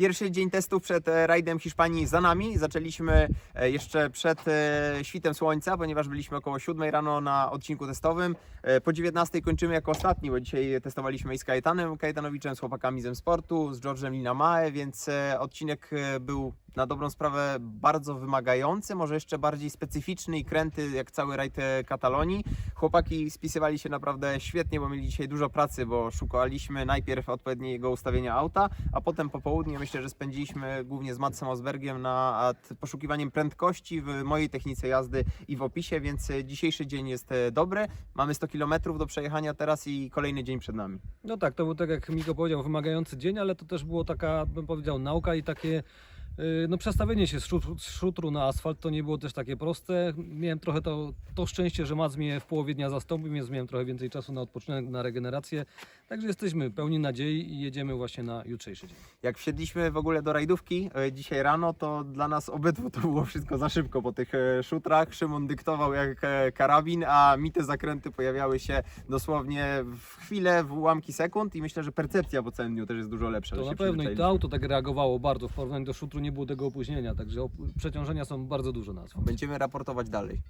Pierwszy dzień testów przed e, rajdem Hiszpanii za nami. Zaczęliśmy e, jeszcze przed e, świtem słońca, ponieważ byliśmy około 7 rano na odcinku testowym. Po 19 kończymy jako ostatni, bo dzisiaj testowaliśmy i z Kajetanem Kajetanowiczem, z chłopakami z M-Sportu, z George'em Linamae, więc odcinek był na dobrą sprawę bardzo wymagający, może jeszcze bardziej specyficzny i kręty jak cały rajd e, Katalonii. Chłopaki spisywali się naprawdę świetnie, bo mieli dzisiaj dużo pracy, bo szukaliśmy najpierw odpowiedniego ustawienia auta, a potem po południu myślę, że spędziliśmy głównie z Matsem Osbergiem nad poszukiwaniem prędkości w mojej technice jazdy i w opisie, więc e, dzisiejszy dzień jest e, dobry. Mamy 100 km do przejechania teraz i kolejny dzień przed nami. No tak, to był tak jak Miko powiedział, wymagający dzień, ale to też było taka, bym powiedział, nauka i takie no, przestawienie się z szutru na asfalt to nie było też takie proste. Miałem trochę to, to szczęście, że Mac mnie w połowie dnia zastąpił, więc miałem trochę więcej czasu na odpoczynek, na regenerację. Także jesteśmy pełni nadziei i jedziemy właśnie na jutrzejszy dzień. Jak wsiedliśmy w ogóle do rajdówki e, dzisiaj rano, to dla nas obydwu to było wszystko za szybko po tych e, szutrach. Szymon dyktował jak e, karabin, a mi te zakręty pojawiały się dosłownie w chwilę, w ułamki sekund i myślę, że percepcja po całym dniu też jest dużo lepsza. To że na się pewno i to przyzwyczailiśmy. auto tak reagowało bardzo. W porównaniu do szutru nie było tego opóźnienia, także op- przeciążenia są bardzo duże na asfalt. Będziemy raportować dalej.